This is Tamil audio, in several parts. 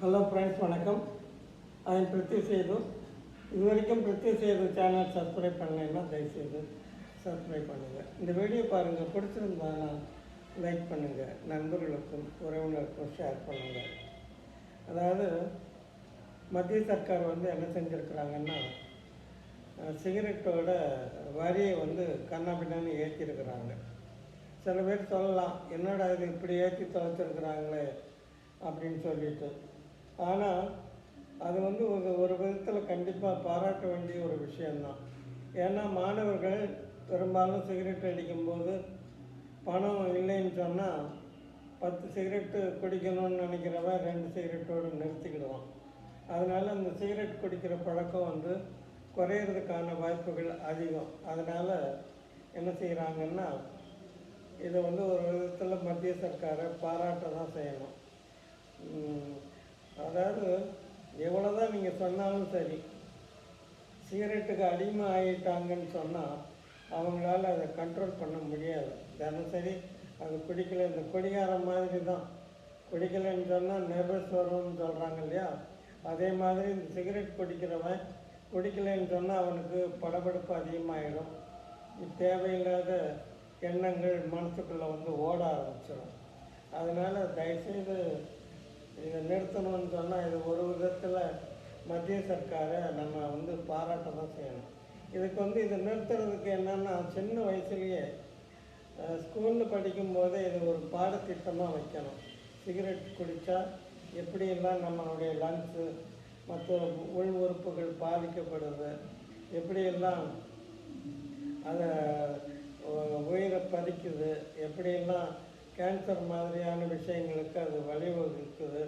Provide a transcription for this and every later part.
ஹலோ ஃப்ரெண்ட்ஸ் வணக்கம். ஐம் பிரித்தி சேது. இது வரைக்கும் பிரித்தி சேது சேனல் சப்ஸ்கிரைப் பண்ணலைன்னா தயவுசெய்து சப்ஸ்கிரைப் பண்ணுங்கள் இந்த வீடியோ பாருங்கள் பிடிச்சிருந்தாங்கன்னா லைக் பண்ணுங்கள் நண்பர்களுக்கும் உறவினருக்கும் ஷேர் பண்ணுங்கள் அதாவது மத்திய சர்க்கார் வந்து என்ன செஞ்சுருக்குறாங்கன்னா சிகரெட்டோட வரியை வந்து கண்ணாபின்னு ஏற்றிருக்கிறாங்க சில பேர் சொல்லலாம் என்னடா இது இப்படி ஏற்றி தொலைச்சிருக்கிறாங்களே? அப்படின்னு சொல்லிட்டு. ஆனால் அது வந்து ஒரு ஒரு விதத்தில் கண்டிப்பாக பாராட்ட வேண்டிய ஒரு விஷயந்தான் ஏன்னா மாணவர்கள் பெரும்பாலும் சிகரெட் அடிக்கும்போது பணம் இல்லைன்னு சொன்னால் பத்து சிகரெட்டு குடிக்கணும்னு நினைக்கிறவன் ரெண்டு சிகரெட்டோடு நிறுத்திக்கிடுவான். அதனால் அந்த சிகரெட் குடிக்கிற பழக்கம் வந்து குறையிறதுக்கான வாய்ப்புகள் அதிகம். அதனால் என்ன செய்கிறாங்கன்னா இதை வந்து ஒரு விதத்தில் மத்திய சர்க்காரை பாராட்ட தான் செய்யணும் அதாவது அதாவது எவ்வளோதான் நீங்கள் சொன்னாலும் சரி சிகரெட்டுக்கு அடிமை ஆகிட்டாங்கன்னு சொன்னால் அவங்களால அதை கண்ட்ரோல் பண்ண முடியாது. தினசரி அது குடிக்கல இந்த குடிகாரம் மாதிரி தான் குடிக்கலைன்னு சொன்னால் நெர்வஸ் வரும்னு சொல்கிறாங்க இல்லையா? அதே மாதிரி இந்த சிகரெட் குடிக்கிறவன் குடிக்கலைன்னு சொன்னால் அவனுக்கு படபடுப்பு அதிகமாகிடும் தேவையில்லாத எண்ணங்கள் மனசுக்குள்ளே வந்து ஓட ஆரம்பிச்சிடும். அதனால் தயவுசெய்து இதை நிறுத்தணும்னு சொன்னால் இது ஒரு விதத்தில் மத்திய சர்க்காரை நம்ம வந்து பாராட்ட தான் செய்யணும். இதுக்கு வந்து இதை நிறுத்துறதுக்கு என்னென்னா சின்ன வயசுலேயே ஸ்கூலில் படிக்கும்போதே இது ஒரு பாடத்திட்டமாக வைக்கணும். சிகரெட் குடித்தா எப்படியெல்லாம் நம்மளுடைய லங்ஸு மற்ற உள் உறுப்புகள் பாதிக்கப்படுது எப்படியெல்லாம் அதை உயிரை பறிக்குது எப்படியெல்லாம் கேன்சர் மாதிரியான விஷயங்களுக்கு அது வழிவகுக்குது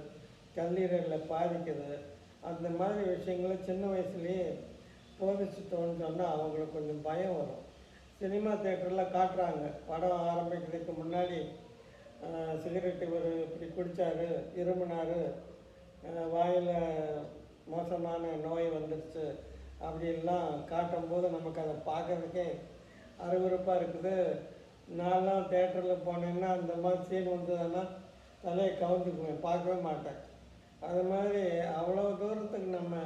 கல்லீரலில் பாதிக்குது. அந்த மாதிரி விஷயங்களை சின்ன வயசுலேயே போதிச்சிட்டோன்னு சொன்னால் அவங்களுக்கு கொஞ்சம் பயம் வரும். சினிமா தேட்டரில் காட்டுறாங்க. படம் ஆரம்பிக்கிறதுக்கு முன்னாடி சிகரெட் இவர் இப்படி குடித்தாரு இருமினார் வாயில் மோசமான நோய் வந்துடுச்சு அப்படின்லாம் காட்டும்போது நமக்கு அதை பார்க்கறதுக்கே அருவருப்பாக இருக்குது. நான்லாம் தேட்டரில் போனேன்னா அந்த மாதிரி சீன் வந்ததுன்னா தலையை கவுந்துக்குவேன் பார்க்கவே மாட்டேன். அது மாதிரி அவ்வளோ தூரத்துக்கு நம்ம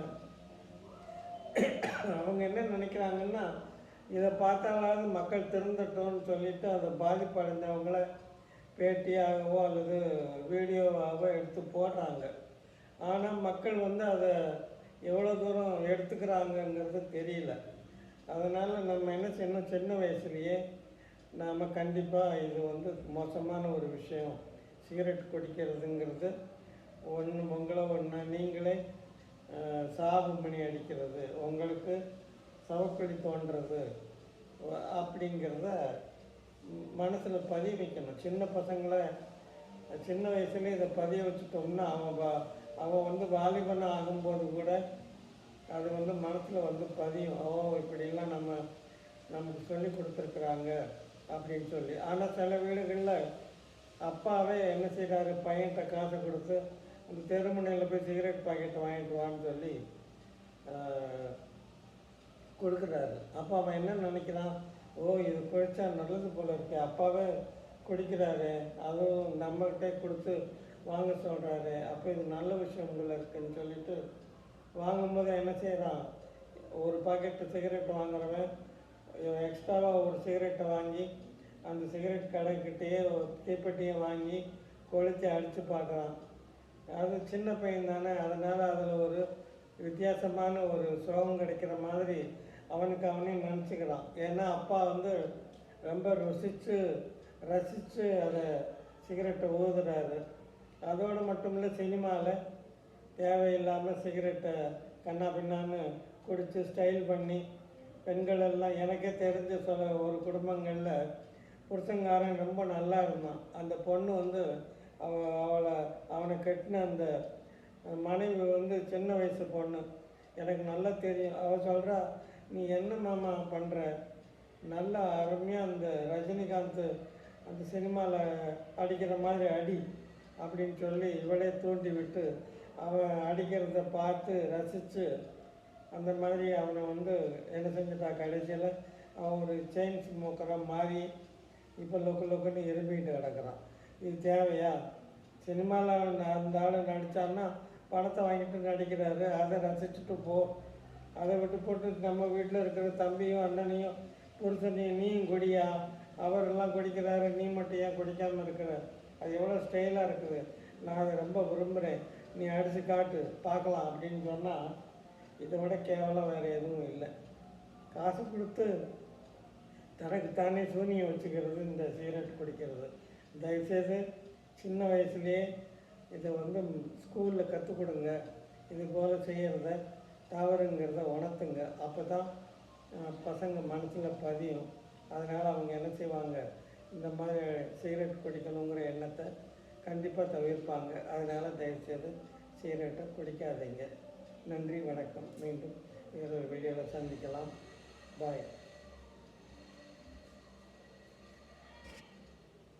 அவங்க என்ன நினைக்கிறாங்கன்னா இதை பார்த்தாலாவது மக்கள் திருந்தட்டும்னு சொல்லிட்டு அதை பாதிப்படைந்தவங்கள பேட்டியாகவோ அல்லது வீடியோவாகவோ எடுத்து போடுறாங்க. ஆனால் மக்கள் வந்து அதை எவ்வளோ தூரம் எடுத்துக்கிறாங்கங்கிறது தெரியல. அதனால் நம்ம என்ன செய்யணும்? சின்ன வயசுலேயே நாம் கண்டிப்பாக இது வந்து மோசமான ஒரு விஷயம். சிகரெட் குடிக்கிறதுங்கிறது ஒன்று உங்களை ஒன்று நீங்களே அஹ், சாவு மணி அடிக்கிறது உங்களுக்கு சவக்கடி தோன்றது அப்படிங்கிறத மனசில் பதிய வைக்கணும். சின்ன பசங்களை சின்ன வயசுலேயே இதை பதிய வச்சுட்டோம்னா அவன் வா- அவன் வந்து வாலிபன் ஆகும்போது கூட அது வந்து மனசில் வந்து பதியும். ஓ இப்படிலாம் நம்ம நமக்கு சொல்லி கொடுத்துருக்குறாங்க. அப்படின்னு சொல்லி. ஆனால் சில வீடுகளில் அப்பாவே என்ன செய்கிறாரு பையன்கிட்ட காசை கொடுத்து அந்த தெருமுனையில் போய் சிகரெட் பாக்கெட் வாங்கிட்டு வான்னு சொல்லி கொடுக்குறாரு. அப்போ அவன் என்ன நினைக்கிறான்? ஓ இது குடித்தா நல்லது போல இருக்கு. அப்பாவே குடிக்கிறாரு. அதுவும் நம்மகிட்டே கொடுத்து வாங்க சொல்கிறாரு அப்போ இது நல்ல விஷயம் போல இருக்குன்னு சொல்லிட்டு வாங்கும்போது என்ன செய்கிறான் ஒரு பாக்கெட்டு சிகரெட் வாங்குறவன் எக்ஸ்ட்ராவாக ஒரு சிகரெட்டை வாங்கி அந்த சிகரெட் கடைக்கிட்டேயே ஒரு தீப்பெட்டியை வாங்கி கொளுத்தி அடித்து பார்க்குறான் அது சின்ன பையன் தானே அதனால் அதில் ஒரு வித்தியாசமான ஒரு சுகம் கிடைக்கிற மாதிரி அவனுக்கு அவனே நினச்சிக்கிறான் ஏன்னா அப்பா வந்து ரொம்ப ருசித்து ரசித்து அதை சிகரெட்டை ஊதுறாரு. அதோடு மட்டும் இல்லை சினிமாவில் தேவையில்லாமல் சிகரெட்டை கண்ணா பின்னான்னு குடித்து ஸ்டைல் பண்ணி பெண்கள் எல்லாம் எனக்கே தெரிஞ்ச சொல்ல ஒரு குடும்பங்களில் புருஷங்காரன் ரொம்ப நல்லா இருந்தான். அந்த பொண்ணு வந்து அவ அவளை அவனை கட்டின அந்த மனைவி வந்து சின்ன வயசு பொண்ணு. எனக்கு நல்லா தெரியும். அவள் சொல்கிறா நீ என்ன மாமா பண்ணுற நல்லா அருமையாக அந்த ரஜினிகாந்த் அந்த சினிமாவில் அடிக்கிற மாதிரி அடி அப்படின்னு சொல்லி இவளே தூண்டி விட்டு அவன் அடிக்கிறத பார்த்து ரசித்து அந்த மாதிரி அவனை வந்து என்ன செஞ்சிட்டா கடைசியில் அவன் ஒரு செயின் ஸ்மோக்கராக மாறி இப்போ லொக்கு லொக்குன்னு இரும்பிக்கிட்டு கிடக்குறான். இது தேவையா? சினிமாவில் அந்த ஆள் நடித்தான்னா பணத்தை வாங்கிட்டு நடிக்கிறாரு. அதை ரசிச்சுட்டு போ. அதை விட்டு போட்டு நம்ம வீட்டில் இருக்கிற தம்பியும் அண்ணனையும் புருஷனையும் நீயும் குடியா? அவரெல்லாம் குடிக்கிறாரு. நீ மட்டும் ஏன் குடிக்காமல் இருக்கிற? அது எவ்வளோ ஸ்டைலாக இருக்குது. நான் அதை ரொம்ப விரும்புகிறேன் நீ அடித்து காட்டு. பார்க்கலாம் அப்படின்னு சொன்னால் இதை விட கேவலம் வேறு எதுவும் இல்லை. காசு கொடுத்து தனக்கு தானே சூனியம் வச்சுக்கிறது இந்த சிகரெட் குடிக்கிறது. தயவுசெய்து சின்ன வயசுலேயே இதை வந்து ஸ்கூலில் கற்றுக் கொடுங்க. இது போல் செய்கிறத தவறுங்கிறத உணர்த்துங்க. அப்போ தான் பசங்க மனசில் பதியும். அதனால் அவங்க என்ன செய்வாங்க? இந்த மாதிரி சிகரெட் குடிக்கணுங்கிற எண்ணத்தை கண்டிப்பாக தவிர்ப்பாங்க. அதனால் தயவுசெய்து சிகரெட்டை குடிக்காதீங்க. நன்றி வணக்கம். மீண்டும் வேறொரு வீடியோவில் சந்திக்கலாம். பாய்